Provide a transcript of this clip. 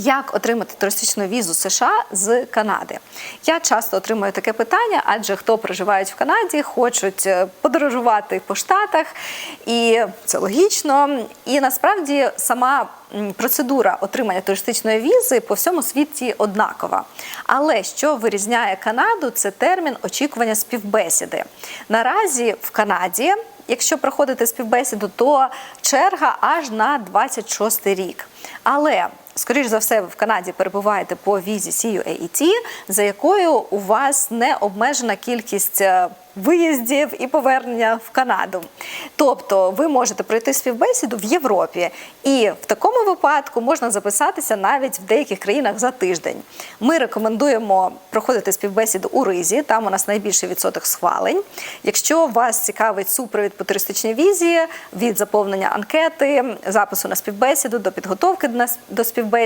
Як отримати туристичну візу США з Канади? Я часто отримую таке питання, адже хто проживають в Канаді, хочуть е, подорожувати по штатах, і це логічно. І насправді сама процедура отримання туристичної візи по всьому світі однакова. Але що вирізняє Канаду, це термін очікування співбесіди. Наразі в Канаді. Якщо проходити співбесіду, то черга аж на 26 рік. Але скоріш за все, в Канаді перебуваєте по візі CUAET, за якою у вас не обмежена кількість е, виїздів і повернення в Канаду. Тобто ви можете пройти співбесіду в Європі, і в такому випадку можна записатися навіть в деяких країнах за тиждень. Ми рекомендуємо проходити співбесіду у Ризі, там у нас найбільший відсоток схвалень. Якщо вас цікавить супровід по туристичній візі від заповнення анкети, запису на співбесіду до підготовки до співбесіди,